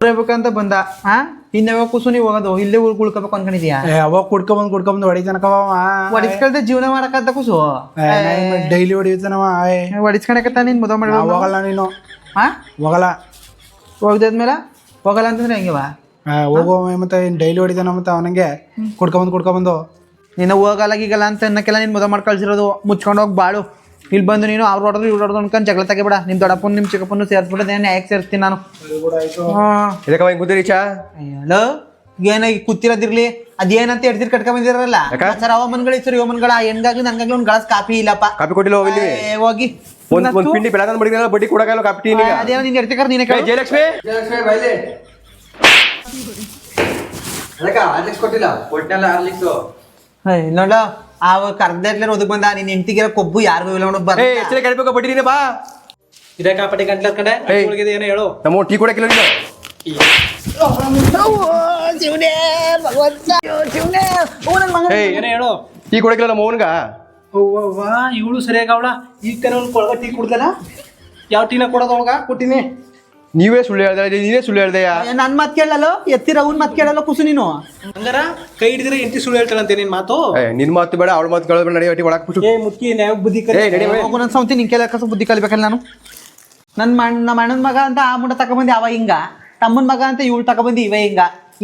ಬರ್ಬೇಕಂತ ಬಂದ ಹಾ ಇನ್ನವ ಕುಸು ನೀವು ಹೋಗೋದು ಇಲ್ಲೇ ಉಳ್ ಉಳ್ಕೋಬೇಕು ಅನ್ಕೊಂಡಿದ್ಯಾ? ಅವಾಗ ಕುಡ್ಕೊಂಬಂದ್ ಕುಡ್ಕೊಂಬಂದ್ ಹೊಡಿತಾನಕವ ಹೊಡಿಸ್ಕಳ್ದೆ ಜೀವನ ಮಾಡಕಂತ ಕುಸು? ಡೈಲಿ ಹೊಡಿತಾನವ ಹೊಡಿಸ್ಕೊಳಕತ್ತ ನೀನ್ ಮದುವೆ ಮಾಡಿ ಹೋಗಲ್ಲ ನೀನು. ಹಾ ಹೋಗಲ್ಲ. ಹೋಗ್ದಾದ್ಮೇಲೆ? ಹೋಗಲ್ಲ ಅಂತಂದ್ರೆ ಹೆಂಗಿವ ಹೋಗೋ ಮತ್ತೆ ಡೈಲಿ ಹೊಡಿತಾನ ಮತ್ತೆ ಅವನಿಗೆ. ಕುಡ್ಕೊಂಬಂದ್ ಕುಡ್ಕೊಂಬಂದು ನೀನು ಹೋಗಲ್ಲ ಗೀಗಲ್ಲ ಅಂತ ಅನ್ನಕ್ಕೆಲ್ಲ ನೀನ್ ಮದುವೆ ಮಾಡಿ ಕಳ್ಸಿರೋದು ಮುಚ್ಕೊಂಡು ಹೋಗಿ ಬಾಳು. ಇಲ್ಲಿ ಬಂದು ನೀನು ಅವ್ರು ಹೊಡೆದ್ರು ಇವ್ರು ಹೊಡೆದ್ರು ಅನ್ಕೊಂಡು ಜಗಳ ತೆಗಿಬೇಡ ನಿಮ್ ದೊಡ್ಡಪ್ಪನ ನಿಮ್ ಚಿಕ್ಕಪ್ಪನ ಸೇರ್ಸ್ಬಿಟ್ಟು ನಾನು ಯಾಕೆ ಸೇರಿಸ್ತೀನಿ ನಾನು? ಇದಕ್ಕ ಹಿಂಗ್ ಕೂತಿರಿ ಚಾ ಹಲೋ ಏನಾಗಿ ಕೂತಿರೋದಿರ್ಲಿ? ಅದೇನಂತ ಹೇಳ್ತಿರ್ ಕಟ್ಕೊಂಡ್ ಬಂದಿರಲ್ಲ? ಸರ್ ಅವ ಮನ್ಗಳು ಸರ್ ಇವ ಮನ್ಗಳ ಹೆಣ್ಗಾಗ್ಲಿ ನಂಗಾಗ್ಲಿ ಒಂದ್ ಗ್ಲಾಸ್ ಕಾಫಿ ಇಲ್ಲಪ್ಪ. ಕಾಪಿ ಕೊಟ್ಟಿಲ್ಲ ಹೋಗಿ ಏ, ಹೋಗಿ. ಒಂದ್ ಒಂದ್ ಪಿಂಡಿ ಬೆಳಗಾನ ಮಡಿಗೆ ಬಡ್ಡಿ ಕೊಡಕಾಗಲ್ಲ ಕಾಪಿ ಟೀ ಆ, ಅದೇನೋ ನೀನ್ ಎಡ್ತಿಕರ್ ನೀನೆ ಕೇಳು. ಜಯಲಕ್ಷ್ಮಿ? ಏಯ್, ನೋಡ ಅವ ಕರ್ದೆಟ್ಲೆ ಒದಗ್ ಬಂದ ನಿನ್ ಹೆಂಡತಿಗೆ ಕೊಬ್ಬು ಯಾರಿಗೂ ಇಲ್ಲ ನೋಡ್ ಬರ್ ಏ ಎಚ್ಚರಿಕೆ ಕಡಿಬೇಕು ಬಡ್ಡಿ ನೀನೆ ಬಾ. ಇದೇ ಕಾಪಟಿ ಗಂಟ್ಲ ಕಡೆ ಏಯ್. ಏನೋ ಹೇಳು. ನಮ್ಮ ಟೀ ಕೊಡಕಿಲ್ಲ ನೀನು? ಏಯ್ ಏನೋ ಹೇಳು. ಟೀ ಕೊಡಕ್ಕಿಲ್ಲ ನಮ್ಮ ಅವನ್ಗ ಇವಳು ಸರಿಯಾಗವಳ ಅವಳ. ಕರೆ ಒಂದು ಕೊಳಗ ಟೀ ಕುಡ್ದಲ್ಲ? ಯಾವ ಟೀನ ಕೊಡೋದು ಅವಳಗ ಕೊಟ್ಟಿನಿ. ನೀವೇ ಸುಳ್ಳು ಹೇಳ್ದೆ ನೀವೇ ಸುಳ್ಳು ಹೇಳ್ದೆಯಾ? ನನ್ ಮಾತ್ ಕೇಳಲ್ಲೋ? ಎತ್ತಿರ ಅವ್ನ್ ಮಾತ್ ಕೇಳಲ್ಲ ಕುಸು ನೀನು? ಹಂಗಾರ ಕೈ ಹಿಡಿದ್ರೆ ಎಂಟಿ ಸುಳ್ಳು ಹೇಳ್ತಾಳಂತೆ ನಿನ್ ಮಾತು? ಏ ನಿನ್ ಮಾತು ಬೇಡ ಅವಳ ಮಾತು ಕೇಳಿದ್ರೆ ನಡಿ ಒಟ್ಟಿ ಒಳಕ್ ಬಿಟ್ಟು ಏ ಮುಕ್ಕಿ ನ್ಯಾಯ ಬುದ್ಧಿ ಕಲಿ. ಏ ನಡಿ ಬೇ. ಹೋಗು ನನ್ ಸೌತಿ ನಿನ್ ಕೇಳಕ್ಕ ಬುದ್ಧಿ ಕಲಿಬೇಕಲ್ಲ ನಾನು? ನನ್ ಮಣ್ಣ ನಮ್ಮ ಅಣ್ಣನ ಮಗ ಅಂತ ಆ ಮುಂಡ ತಕೊಂಬಂದಿ ಅವ ಹಿಂಗ. ತಮ್ಮನ ಮಗ ಅಂತ ಇವಳು ಬಂದಿ ಇವ ಹಿಂಗ.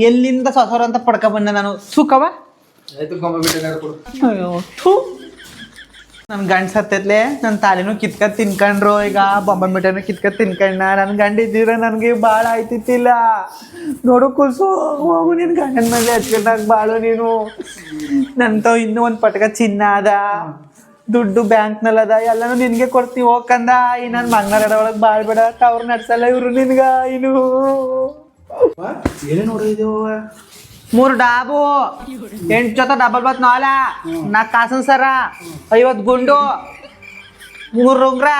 ಎಲ್ಲಿಂದ ಸೊಸರ ಅಂತ ಪಡ್ಕ ಬಂದೆ ನಾನು? ಸುಖವ? ಅಯ್ಯೋ ಥೂ. ನನ್ ಗಂಡ ಸತ್ತೈತ್ಲೆ ನನ್ನ ತಾಲಿನೂ ಕಿತ್ಕ ತಿನ್ಕಂಡ್ರು. ಈಗ ಬೊಂಬೆ ಮಿಠಾಯಿನೂ ಕಿತ್ಕ ತಿನ್ಕೊಂಡ ನನ್ ಗಂಡ ಇದ್ದಿರ ನನಗೆ ಭಾಳ ಆಯ್ತಿತ್ತಿಲ್ಲ. ನೋಡು ಕುಸು ಹೋಗು ನಿನ್ ಗಂಡನ ಮೇಲೆ ಹಚ್ಕೊಂಡಾಗ ಬಾಳು ನೀನು. ನಂತವ್ ಇನ್ನೂ ಒಂದು ಪಟಕ ಚಿನ್ನ ಅದ. ದುಡ್ಡು ಬ್ಯಾಂಕ್ನಲ್ಲಿ ಅದ. ಎಲ್ಲನೂ ನಿನ್ಗೆ ಕೊಡ್ತೀವಿ ಹೋಗಂದ ಈ ನನ್ ಮಂಗಳಾರ ಒಳಗ್ ಬಾಳ್ಬೇಡ ಅವ್ರು ನಡ್ಸಲ್ಲ ಇವ್ರು ನಿನ್ಗ, ಇನ್ನು. ಏನೇ ನೋಡಿದ್ಯೋ ಮೂರು ಡಾಬು. ಎಂಟು ಜೊತೆ ಡಬಲ್ ಬತ್ ನಾಲ. ನಾಲ್ಕು ಕಾಸನ್ ಸರ. ಐವತ್ತು ಗುಂಡು. ಮೂರು ಉಂಗ್ರ.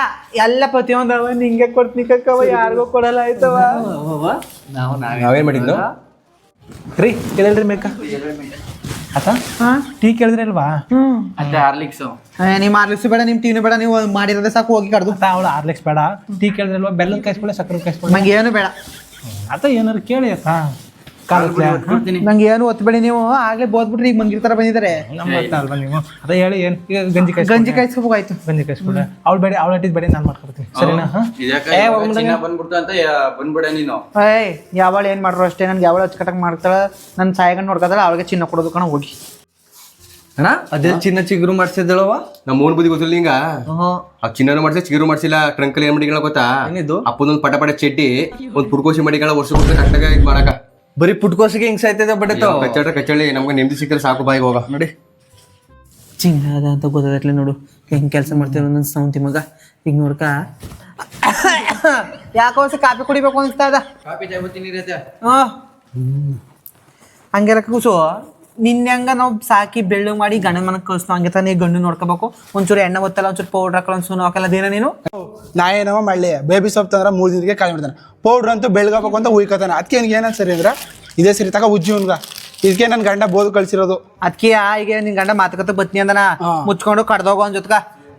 ಎಲ್ಲ ಪ್ರತಿಯೊಂದು ಅವ ನಿಂಗೆ ಕೊಡ್ತೀನಿ ಕಕ್ಕವ ಯಾರಿಗೂ ಕೊಡಲ್ಲ ಆಯ್ತವ ನಾವೇನ್ ಮಾಡಿದ್ದು ರೀ ಕೇಳಲ್ರಿ ಮೇಕ. ಆತ? ಹಾ? ಟೀ ಕೇಳಿದ್ರಿ ಅಲ್ವಾ? ಹಾರ್ಲಿಕ್ಸ್. ನಿಮ್ಮ ಆರ್ಲಿಕ್ಸ್ ಬೇಡ ನಿಮ್ ಟೀನು ಬೇಡ ನೀವು ಮಾಡಿರೋದೇ ಸಾಕು ಹೋಗಿ ಕಡ್ದು. ಅವಳು ಆರ್ಲೆಕ್ಸ್ ಬೇಡ. ಟೀ ಕೇಳಿದ್ರಲ್ವಾ? ಬೆಲ್ಲದ ಕಾಯಿಸ್ಕೊಳ್ಳೆ ಸಕ್ಕರೆ ಕಾಯಿಸ್ಕೊಳ್ಳಿ. ನಂಗೆ ಏನು ಬೇಡ ಆತ ಏನಾರು ಕೇಳಿ ಆತ. ಕಾಲಕ್ಕೆ ನಂಗೆ ಏನು ಒತ್ತಬೇಡಿ ನೀವು. ಆಗ್ಲೇ ಬೋದ್ಬಿಟ್ರಿ ಈಗ ಮಂಗಿರ್ತಾರ ಬಂದಿದ್ದಾರೆ. ನಮ್ಮ ಅಲ್ವಾ ನೀವು? ಅದ ಹೇಳಿ ಏನ್? ಈಗ ಗಂಜಿ ಕಾಯಿ ಗಂಜಿ ಕಾಯಿಸ್ಕೋಬೇಕಾಯ್ತು ಗಂಜಿ ಕಾಯಿಸ್ಕೊಂಡ. ಅವ್ಳು ಬೇಡ ಅವ್ಳ ಅಟ್ಟಿದ್ ಬೇಡ ನಾನು ಮಾಡ್ಕೊಡ್ತೀನಿ. ಸರಿನಾ? ಹಾ? ಚಿನ್ನ ಬಂದ್ಬಿಡ್ತು ಅಂತ ಯಾ- ಬಂದ್ಬಿಡ ನೀನು. ಏಯ್ ಯಾವಳ ಏನ್ ಮಾಡ್ರು ಅಷ್ಟೇ. ನನ್ಗೆ ಯಾವಳ ಅಚ್ಚಕಟ್ಟಾಗಿ ಮಾಡ್ತಾಳ. ನನ್ನ ಸಾಯಗಣ್ಣ ನೋಡ್ಕೊತಾಳ ಅವಳಿಗೆ ಚಿನ್ನ ಕೊಡೋದು ಕಣ ಹೋಗಿ. ಅಣ್ಣ ಅದೇ ಚಿನ್ನ ಚಿಗುರು ಮಾಡ್ಸಿದ್ದಳವ ನಮ್ಮ ಓನ್ ಬುದ್ಧಿ ಗೊತ್ತಿಲ್ಲ ಹಿಂಗ ಆ ಚಿನ್ನನು ಮಾಡ್ಸಿ ಚಿಗುರು ಮಾಡ್ಸಿಲ್ಲ ಟ್ರಂಕಲ್ ಏನ್ ಮಡಿಗಳ ಗೊತ್ತಾ? ಏನಿದು? ಅಪ್ಪದೊಂದ್ ಪಟ ಪಟ ಚಡ್ಡಿ ಒಂದ್ ಪುರ್ಕೋಶಿ ಮಡಿಗಳ ವರ್ಷ ವರ್ಷ ಕಟ್ಟಾಗ ಇದ್ ಮಾಡಕ ಬರೀ ಪುಟ್ಕೋಸಿಗೆ ಹಿಂಗ್ ಸಾಯ್ತದೆ ಬಟ್ ಕಚ್ಚಡ ಕಚ್ಚಳಿ ನಮ್ಗೆ ನೆಮ್ಮದಿ ಸಿಕ್ಕರೆ ಸಾಕು ಬಾಯಿಗೆ ಹೋಗ. ನೋಡಿ. ಚಿಂಗಾದ ಅದ ಅಂತ ಗೊತ್ತಾಗತ್ಲೆ ನೋಡು. ಹೆಂಗ್ ಕೆಲಸ ಮಾಡ್ತೀರ ನನ್ನ ಸೌಂತಿ ಮಗ. ಈಗ ನೋಡ್ಕ. ಯಾಕೋ ಕಾಫಿ ಕುಡಿಬೇಕು ಅನಿಸ್ತಾ ಇದ. ಕಾಫಿ ಜಾಬತ್ತಿ ನೀರೈತೆ ಹಾ ಹಂಗೆಲ್ಲ ಕೂಸು. ನಿನ್ನೆ ಹಂಗ ನಾವು ಸಾಕಿ ಬೆಳ್ಳು ಮಾಡಿ ಗಂಡನ ಮನ ಕಳಿಸ್ತು ಹಂಗೆ ತಾನೇ ಗಂಡು ನೋಡ್ಕೋಬೇಕು. ಒಂಚೂರು ಎಣ್ಣೆ ಒತ್ತಲ್ಲ ಒಂಚೂರು ಪೌಡ್ರ್ ಹಾಕಲ್ಲ ಸುನು ಹಾಕಲ್ಲ ಅದೇನ ನೀನು? ನಾ ಏನೋ ಮಳ್ಳಿ. ಬೇಬಿ ಸೊಪ್ಪು ತಂದ್ರೆ ಮೂರು ದಿನಕ್ಕೆ ಕಾಯಿ ಮಾಡ್ತಾನೆ. ಪೌಡ್ರ್ ಅಂತೂ ಬೆಳ್ಗಬೇಕು ಅಂತ ಉಯ್ಕೋತಾನೆ. ಅದಕ್ಕೆ ನಿನ್ಗೆ ಏನಂತ ಸರಿ ಅಂದ್ರೆ ಇದೇ ಸರಿ ತಗ ಉಜ್ಜಿ ಉನ್ಗ ಇದಕ್ಕೆ ನನ್ನ ಗಂಡ ಬೋದು ಕಳ್ಸಿರೋದು. ಅದಕ್ಕೆ ಈಗ ನಿನ್ ಗಂಡ ಮಾತುಕತೆ ಬತ್ನಿ ಅಂದನ. ಮುಚ್ಕೊಂಡು ಕಡ್ದೋಗೋ ಒಂದ್ ಜೊತೆಗ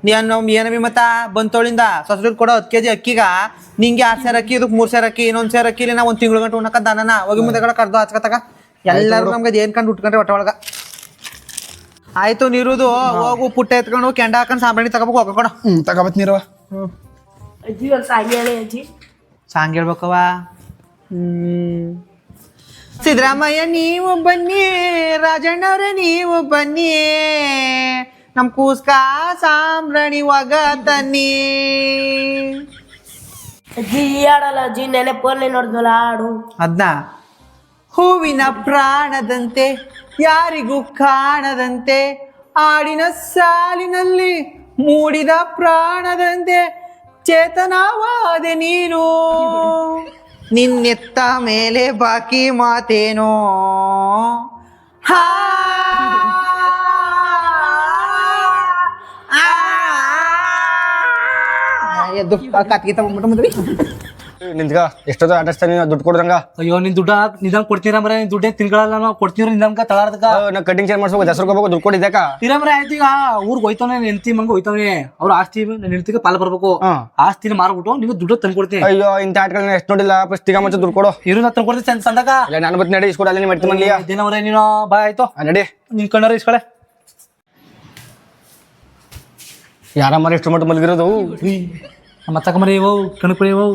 ನೀನು ಬಿ ಮತ್ತ? ಬಂತೋಳಿಂದ. ಸೊಸರು ಕೊಡೋ ಹತ್ತು ಕೆಜಿ ಅಕ್ಕಿಗ. ನಿಂಗೆ ಆರು ಸೇರ್ ಅಕ್ಕಿ ಇದಕ್ಕೆ ಮೂರ್ ಸೇರ್ ಅಕ್ಕಿ ಇನ್ನೊಂದ್ ಸೇರ್ ಅಕ್ಕಿ ನಾ ಒಂದ್ ತಿಂಗಳು ಗಂಟೆ ಉಣ್ಣಕ್ಕ ದಾನನ? ಹೋಗಿ ಮುಂದೆ ಕಡೆ ಕಡ್ದು ಹಚ್ಕತಗ ಎಲ್ಲರೂ ನಮ್ಗೆ ಅದೇನ್ ಕಂಡು ಉಟ್ಕೊಂಡ್ರೆ ಹೊಟ್ಟೆ ಒಳಗ. ಆಯ್ತು ನೀರುದು ಹೋಗು ಪುಟ್ಟ ಎತ್ಕೊಂಡು ಕೆಂಡ ಹಾಕೊಂಡು ಸಾಂಬ್ರಾಣಿ ತಗೋಬೇಕು ಹೋಗ್ಕೊಡ ಹ್ಮ್ ತಗೋಬತ್ ನೀರವ ಅಜ್ಜಿ ಒಂದು ಸಾಂಗ್ ಹೇಳಿ ಅಜ್ಜಿ. ಸಾಂಗ್ ಹೇಳ್ಬೇಕವ ಹ್ಮ್. ಸಿದ್ದರಾಮಯ್ಯ ನೀವು ಬನ್ನಿ ರಾಜಣ್ಣವ್ರೆ ನೀವು ಬನ್ನಿ. ನಮ್ ಕೂಸ್ಕ ಸಾಂಬ್ರಾಣಿ ಒಗ ತನ್ನಿ. ಅಜ್ಜಿ ಆಡಲ್ಲ ಹಾಡಲ್ಲ ಅಜ್ಜಿ ನೆನೆ ಫೋನ್ ನೋಡಿದ್ವಲ್ಲ ಹಾಡು. ಅದ್ನ? ಹೂವಿನ ಪ್ರಾಣದಂತೆ, ಯಾರಿಗೂ ಕಾಣದಂತೆ ಆಡಿನ ಸಾಲಿನಲ್ಲಿ ಮೂಡಿದ ಪ್ರಾಣದಂತೆ ಚೇತನವಾದೆ ನೀನು. ನಿನ್ನೆತ್ತ ಮೇಲೆ ಬಾಕಿ ಮಾತೇನೋ? ಹಾ. ಎದ್ದು ಕಾತಿಗೆ ತಗೊಂಡ್ಬಿಟ್ಟು ಮದ್ವಿ ನಿಂತ್ಗ ಎಷ್ಟೊತ್ತ ಆಟಸ್ತಾನೆ ದುಡ್ಡು ಕೊಡ್ದಂಗ ಅಯ್ಯೋ ನಿನ್ ದುಡ್ಡ ನಿಧಾನ ಕೊಡ್ತೀರ ಮರ? ನಿನ್ ದುಡ್ಡೇ ತಿನ್ಗಳಲ್ಲ ನಾವು ಕೊಡ್ತೀರ ನಿಧಾನಕ ತಳಾರ್ದಕ ನಾ ಕಟಿಂಗ್ ಚೇಂಜ್ ಮಾಡ್ಸ್ಬೇಕು ದಸರಾ ಹೋಗ್ಬೇಕು ದುಡ್ಡು ಕೊಡಿ ತೀರಮ್ರೆ ಆಯ್ತು ಈಗ. ಊರ್ಗ್ ಹೋಯ್ತಾನೆ ಹೆಂಡತಿ ಮಂಗ ಹೋಯ್ತಾನೆ ಅವ್ರ ಆಸ್ತಿ ನನ್ನ ಹೆಂಡತಿಗೆ ಪಾಲು ಬರ್ಬೇಕು. ಆಸ್ತಿನ ಮಾರ್ಬಿಟ್ಟು ನಿಮ್ಗೆ ದುಡ್ಡು ತಂದು ಕೊಡ್ತೀನಿ. ಅಯ್ಯೋ ಇಂಥ ಆಟಗಳನ್ನ ಎಷ್ಟು ನೋಡಿಲ್ಲ ಫಸ್ಟ್ ಈಗ ಮುಂಚೆ ದುಡ್ಡು ಕೊಡು. ಇರು ನಾ ತಂದು ಕೊಡ್ತೀನಿ ಚಂದ ಇಲ್ಲ ನಾನು ಬತ್ ನಡಿ ಇಸ್ಕೊಡ ಅಲ್ಲಿ ಮಾಡ್ತೀನಿ ಮನ್ಲಿಯ ದಿನವ್ರೆ ನೀನು ಬಾ ಆಯ್ತು. ನಡಿ. ನಿನ್ ಕಣ್ಣರ ಇಸ್ಕೊಳೆ. ಯಾರ ಮರ ಎಷ್ಟು ಮಟ್ಟ ಮಲಗಿರೋದು? ಮತ್ತಕ ಮರಿ ಇವು ಕಣಕ್ ಇವು.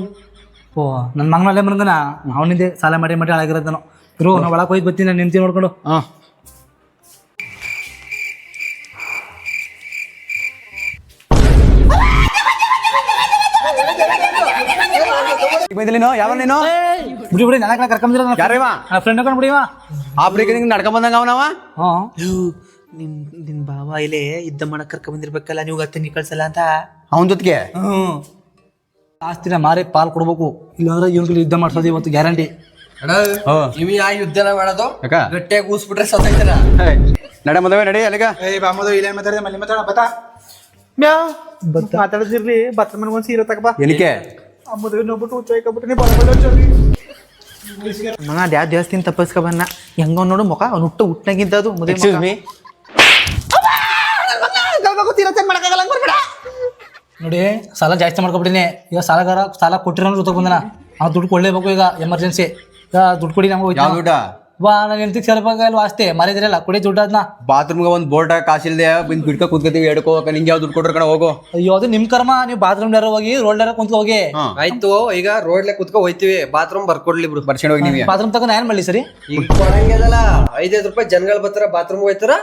ಓ ನನ್ನ ಮಗನಲ್ಲೇ ಮನ್ಗನ ಅವನಿಂದೆ ಸಾಲ ಮಾಡಿ ಮಾಡಿ ಹಾಳಾಗಿರೋದು ನಾನು ಇರು ನಾವು ಒಳಗೆ ಹೋಗಿ ಬರ್ತೀನಿ ನಾನು ನಿಂತಿ ನೋಡ್ಕೊಂಡು. ಹಾ. ನೀನು? ಯಾವ ನೀನು? ಬಿಡಿ ಬಿಡಿ ನನಗೆ ಕರ್ಕೊಂಡ್ರ ಯಾರೇವ? ನನ್ನ ಫ್ರೆಂಡ್ ಕಣ್ ಬಿಡಿವ ಆಪ್ರಿಕೆ ನಿಂಗೆ ನಡ್ಕೊಂಡ್ ಬಂದಂಗ ಅವನವ ಹಾಂ. ನಿನ್ ನಿನ್ ಬಾವ ಇಲ್ಲೇ ಇದ್ದ ಮಾಡಕ್ ಕರ್ಕೊಂಡ್ ಬಂದಿರ್ಬೇಕಲ್ಲ ನೀವು ಅತ್ತೆ ನೀ ಕಳ್ಸಲ್ಲ ಅಂತ? ಅವನ ಜೊತೆಗೆ? ಹ್ಮ್. ಆಸ್ತಿನ ಮಾರಿ ಪಾಲ್ ಕೊಡ್ಬೇಕು ಇಲ್ಲಾಂದ್ರೆ ಇವ್ರಿಗೆ ಯುದ್ಧ ಮಾಡ್ಸೋದು ಇವತ್ತು ಗ್ಯಾರಂಟಿ ಇವ್ ಯುದ್ಧ ಯುದ್ಧನ ಮಾಡೋದು ಯಾಕ ಗಟ್ಟಿಯಾಗಿ ಕೂಸ್ಬಿಟ್ರೆ ನಡೆ ಮದುವೆ ನಡಿ ಅಲ್ಲಿಗ ಏಯ್ ಬಾಮದು ಇಲ್ಲೇ ಮಾತಾಡಿದೆ ಮಲ್ಲಿ ಮಾತಾಡ ಬತ್ತಾ ಮ್ಯಾ ಮಾತಾಡದಿರ್ಲಿ ಬತ್ತ ಮನೆಗೆ ಒಂದು ಸೀರೆ ತಗಬಾ ಏನಕ್ಕೆ ಆ ಮದುವೆ ನೋಡ್ಬಿಟ್ಟು ಹುಚ್ಚಾಯ್ಕೊಬಿಟ್ಟು ನೀ ಯಾವ ದೇವಸ್ಥಾನ ತಪ್ಪಿಸ್ಕ ಬನ್ನ ಹೆಂಗ ನೋಡು ಮುಖ ಅವ್ನು ಹುಟ್ಟು ಹುಟ್ಟನಾಗಿದ್ದ ಅದು ಮದುವೆ ಎಕ್ಸ್ಕ್ಯೂಸ್ ಮೀ ನೋಡಿ ಸಾಲ ಜಾಸ್ತಿ ಮಾಡ್ಕೊಬಿಟ್ಟಿನಿ. ಈಗ ಸಾಲಗಾರ ಸಾಲ ಕೊಟ್ಟಿರೋ ಜೊತೆ ಬಂದನ. ಆ ದುಡ್ಡು ಕೊಡ್ಲೇಬೇಕು ಈಗ ಎಮರ್ಜೆನ್ಸಿ ಈಗ ದುಡ್ಡು ಕೊಡಿ ನಮ್ಗೆ ಯಾವ ದುಡ್ಡ? ಬಾ ನಾನು ಹೆಂಡತಿಗೆ ಸೇರ್ಬೇಕಾಗಲ್ವ ಆಸ್ತಿ ಮರಿದಿರಲ್ಲ ಕೊಡಿ ದುಡ್ಡು ಅದನ್ನ ಬಾತ್ರೂಮ್ಗೆ ಒಂದು ಬೋರ್ಡ್ ಕಾಸಿಲ್ದೆ ಬಂದು ಬಿಡ್ಕ ಕುತ್ಕೋತೀವಿ ಎಡ್ಕೋಕ ನಿಂಗೆ ಯಾವ ದುಡ್ಡು ಕೊಡ್ರ ಕಣ ಹೋಗು. ಅಯ್ಯೋ ಅದು ನಿಮ್ ಕರ್ಮ. ನೀವು ಬಾತ್ರೂಮ್ ಹೋಗಿ ರೋಡ್ ಕುಂತ ಹೋಗಿ. ಆಯ್ತು ಈಗ ರೋಡ್ಲೆ ಕುತ್ಕೊ ಹೋಯ್ತಿವಿ. ಬಾತ್ರೂಮ್ ಬರ್ಕೊಡ್ಲಿ ಬಿಡು. ಬರ್ಸ್ಕೊಂಡು ಹೋಗಿ ನೀವು. ಬಾತ್ರೂಮ್ ತಗೊಂಡು ಏನ್ ಮಾಡಿ ಸರಿ? ಈಗ ಐದೈದು ರೂಪಾಯಿ ಜನಗಳು ಬರ್ತಾರ ಬಾತ್ರೂಮ್ ಹೋಯ್ತಾರ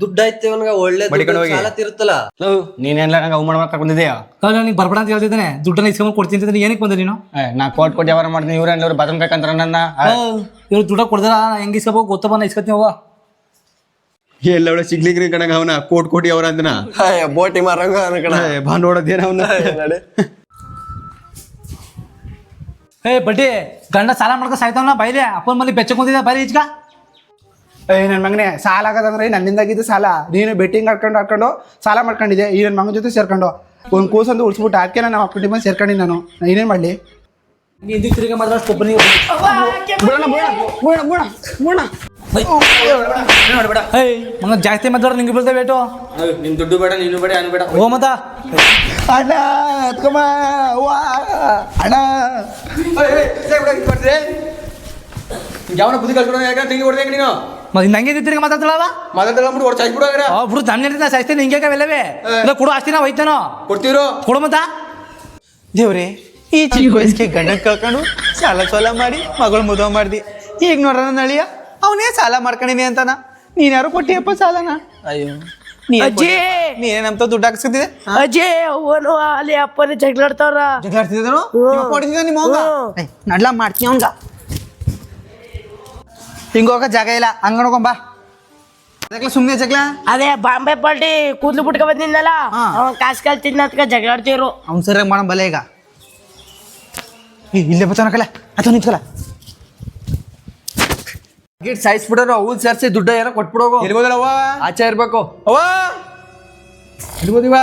ದುಡ್ಡು ಐತಿ ಅವನ್ಗ ಒಳ್ಳೆ ಮಡಿಕೊಂಡು ಹೋಗಿ. ಸಾಲ ತಿರುತ್ತಲ್ಲ? ನೀನೇನ್ಲ ನಂಗೆ ಅವು ಮಾಡ್ಬೇಕು ಬಂದಿದ್ಯಾ ನನಗೆ ಬರ್ಬೇಡ ಅಂತ ಹೇಳ್ತಿದ್ದಾನೆ. ದುಡ್ಡನ್ನ ಇಸ್ಕೊಂಡು ಕೊಡ್ತೀನಿ ಅಂತ ಏನಕ್ಕೆ ಬಂದೆ ನೀನು? ನಾ ಕೋಟ್ ಕೊಟ್ಟು ವ್ಯವಹಾರ ಮಾಡ್ತೀನಿ. ಇವ್ರ ಎಲ್ಲರೂ ಬಾತ್ರೂಮ್ ಬೇಕಂತಾರ ನನ್ನ? ಇವ್ರು ದುಡ್ಡ ಕೊಡ್ದಾರ ಹೆಂಗ್ ಇಸ್ಕೋಬೇಕು ಗೊತ್ತಪ್ಪ ನಾ ಇಸ್ಕೊತೀನಿ ಹೋಗ. ಎಲ್ಲ ಒಳ್ಳೆ ಸಿಗ್ಲಿಗ್ರಿ ಕಣಂಗ ಅವನ. ಕೋಟ್ ಕೋಟಿ ಅವರ ಅಂದನ. ಬೋಟಿ ಮಾರಂಗ ಅನ್ಕಣ ಬಾ ನೋಡೋದೇನ ಅವನ. ಏ ಬಡ್ಡಿ ಗಂಡ ಸಾಲ ಮಾಡ್ಕೊ ಸಾಯ್ತಾವನ? ಬೈಲೆ ಅಪ್ಪನ ಮಲ್ಲಿ ಬೆಚ್ಚಕೊಂಡಿದ್ದ ಬೈಲಿ ಈಜ್ಗ ಏಯ್ ನನ್ನ ಮಗನೇ ಸಾಲ ಆಗದಂದ್ರೆ ನನ್ನಿಂದಾಗಿದ್ದು ಸಾಲ. ನೀನು ಬೆಟ್ಟಿಂಗ್ ಆಡ್ಕೊಂಡು ಆಡ್ಕೊಂಡು ಸಾಲ ಮಾಡ್ಕೊಂಡಿದ್ದೆ ಈ ನನ್ನ ಮಗನ ಜೊತೆ ಸೇರ್ಕೊಂಡು. ಒಂದು ಕೂಸಂದು ಉಳಿಸ್ಬಿಟ್ಟು ಅದಕ್ಕೆ ನಾನು ನಮ್ಮ ಮೇಲೆ ಸೇರ್ಕೊಂಡಿ ನಾನು. ಏನೇನು ಮಾಡಲಿ? ಹಿಂದಿಗೆ ತಿರುಗಿ ಮಾತ್ರ ಒಬ್ಬನಿಗೆ ಏಯ್ ಮಗ ಜಾಸ್ತಿ ಮಾತಾಡೋ ನಿಂಗೆ ಬೀಳ್ತೇವೆ ಬೇಟು ನಿನ್ ದುಡ್ಡು ಬೇಡ ನೀನು ಬೇಡ ಅನ್ಬೇಡ ಬೇಡ. ಓ ಮತ. ಅಣ್ಣ ಅತ್ಕಮ್ಮ ವಾ ಅಣ್ಣ. ಯಾವನ ಬುದ್ಧಿ ಕಳ್ಸ್ಕೊಡೋ ಯಾಕೆ? ತಿಂಗಿ ಹೊಡ್ದಂಗ ನೀನು? ಮತ್ತೆ ನಂಗೆ ಇದ್ದೀರಿ ಮಾತಾಡ್ತಾಳವ ಮಾತಾಡ್ತಾಳ ಬಿಡು ಹೊಡ್ ಚಾಯ್ಸ್ ಬಿಡು ಆ ಬಿಡು ನನ್ನ ನಾ ಸಾಯ್ತೀನಿ ಹಿಂಗೆ ಅವೆಲ್ಲವೇ? ಇಲ್ಲ ಕೊಡು ಆಸ್ತಿನ ಹೋಯ್ತಾನೋ? ಕೊಡ್ತೀರೋ ಕೊಡು ಮತ್ತ. ದೇವ್ರಿ ಈ ಚಿಕ್ಕ ವಯಸ್ಸಿಗೆ ಗಂಡ ಕಳ್ಕೊಂಡು ಸಾಲ ಸಾಲ ಮಾಡಿ ಮಗಳು ಮದುವೆ ಮಾಡ್ದಿ. ಈಗ ನೋಡ್ರ ನಳಿಯ ಅಳಿಯ? ಅವನೇ ಸಾಲ ಮಾಡ್ಕೊಂಡಿನಿ ಅಂತಾನ. ನೀನ್ ಯಾರು ಕೊಟ್ಟಿಯಪ್ಪ ಸಾಲನ? ಅಯ್ಯೋ. ನೀ ಅಜ್ಜಿ! ನೀನೇ ನಮ್ತ ದುಡ್ಡು ಹಾಕ್ಸ್ತಿದ್ದೆ ಅಜ್ಜಿ ಅವನು ಅಲ್ಲಿ ಅಪ್ಪನ ಜಗಳಾಡ್ತಾವ್ರ. ಜಗಳಾಡ್ತಿದ್ರು ನಿಮ್ಮ ಅವ್ವ? ಏಯ್, ನಡ್ಲ ಮಾಡ್ತೀನಿ ಅವ್ನ್ಗ. ಹಿಂಗ ಹೋಗ ಜಾಗ ಇಲ್ಲ ಹಂಗಣ್ಕೊಂಬ ಜಗಳ ಸುಮ್ಮನೆ ಜಗಳ ಅದೇ ಬಾಂಬೆ ಪಾರ್ಟಿ ಕೂದ್ಲು ಬಿಟ್ಕೊ ಬಂದಿದ್ದಲ್ಲ ಹಾ. ಅವನ್ ಕಾಸ್ ಕಲ್ತಿದ್ನ ಅದ್ಕ ಜಗಳಾಡ್ತಿರು ಅವ್ನು ಸರಿಯಾಗಿ ಮಾಡೋ ಬಲೆ ಈಗ. ಏ ಇಲ್ಲೇ ಬತ್ತಾನ ಕಲ ಅಥವಾ ನಿಂತ್ಕಲ ಗಿಟ್ ಸಾಯಿಸ್ಬಿಡೋರು ಅವ್ನ್ ಸೇರ್ಸಿ ದುಡ್ಡ ಏನೋ ಕೊಟ್ಬಿಡೋಗು. ಎಲ್ಗೋದಳವ್ವ ಆಚೆ ಇರ್ಬೇಕು. ಅವ್ವ? ಎಲ್ಗೋದಿವ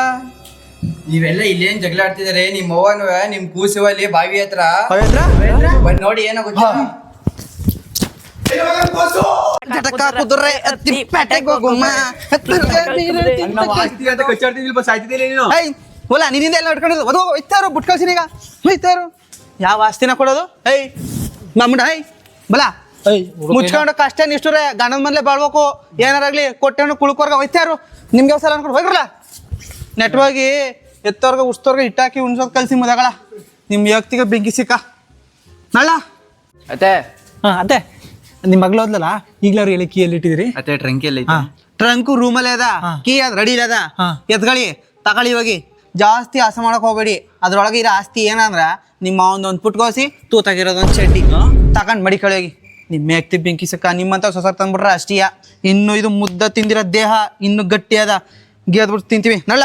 ನೀವೆಲ್ಲ ಇಲ್ಲೇನ್ ಜಗಳ ಆಡ್ತಿದಾರೆ ನಿಮ್ ಅವ್ವನು ನಿಮ್ ಕೂಸುವ ಅಲ್ಲಿ ಬಾವಿ ಹತ್ರ? ಬಂದ್ ನೋಡಿ ಏನೋ ಗೊತ್ತಾ? ಜಟಕ ಕುದುರೆ ಹತ್ತಿ ಪೇಟೆಗೆ ಹೋಗುಮ್ಮ. ಹೋಲ ನಿನ್ನಿಂದ ಎಲ್ಲ ಹಿಡ್ಕೊಂಡಿರೋದು ಅದು ಒಯ್ತಾರು ಬುಟ್ ಕಳ್ಸಿನ ಈಗ ಒಯ್ತಾರು ಯಾವ ಆಸ್ತಿನ ಕೊಡೋದು? ಏಯ್ ನಮ್ಡ ಏಯ್ ಬಲ. ಮುಚ್ಕೊಂಡು ಕಷ್ಟ ನಿಷ್ಠುರೆ ಗಂಡನ ಮನೇಲೆ ಬಾಳ್ಬೇಕು. ಏನಾರಾಗ್ಲಿ ಕೊಟ್ಟೆಣ್ಣು ಕುಳ್ಕೋರ್ಗ ಒಯ್ತಾರು. ನಿಮ್ಗೆ ಸಲ ಅನ್ಕೊಂಡು ಹೋಗ್ರಲ್ಲ? ನೆಟ್ವಾಗಿ ಎತ್ತೋರ್ಗ ಉಸ್ತೋರ್ಗ ಇಟ್ಟಾಕಿ ಉಣ್ಸೋದ್ ಕಲ್ಸಿ ಮುದಗಳ ನಿಮ್ ವ್ಯಕ್ತಿಗೆ ಬೆಂಕಿ ಸಿಕ್ಕ. ನಳ್ಳ? ಅತ್ತೆ. ಹಾ ಅತ್ತೆ. ನಿಮ್ಮ ಮಗಳು ಹೋದ್ಲಲ್ಲ? ಈಗಲೇ ಅವ್ರು ಎಲ್ಲಿ ಕೀಯಲ್ಲಿ ಅದೇ ಅತ್ತೆ ಟ್ರಂಕಿಯಲ್ಲಿ ಟ್ರಂಕ್ ಟ್ರಂಕು ರೂಮಲ್ಲೇ ಅದ. ಕೀ ಅದ ರೆಡಿ ಅದ. ಹಾ. ಎತ್ಕೊಳ್ಳಿ ತಗೊಳ್ಳಿ ಹೋಗಿ. ಜಾಸ್ತಿ ಆಸೆ ಮಾಡಕ್ ಹೋಗ್ಬೇಡಿ. ಅದ್ರೊಳಗೆ ಇರೋ ಆಸ್ತಿ ಏನಂದ್ರ ನಿಮ್ಮ ಒಂದೊಂದು ಪುಟ್ಕೋಸಿ ತೂತಾಗಿರೋದೊಂದು ಚಡ್ಡಿ. ತಗೊಂಡ್ ಮಡಿಕಳಿ ಹೋಗಿ. ನಿಮ್ಮ ಮೇಕ್ತಿ ಬೆಂಕಿ ಸಕ್ಕ ನಿಮ್ಮಂತ ಸೊಸಕ್ ತಂದ್ಬಿಟ್ರೆ ಅಷ್ಟೀಯ. ಇನ್ನು ಇದು ಮುದ್ದ ತಿಂದಿರೋ ದೇಹ ಇನ್ನು ಗಟ್ಟಿ ಅದ. ಗೆದ್ಬಿಟ್ಟು ತಿಂತೀವಿ. ನಳ್ಳ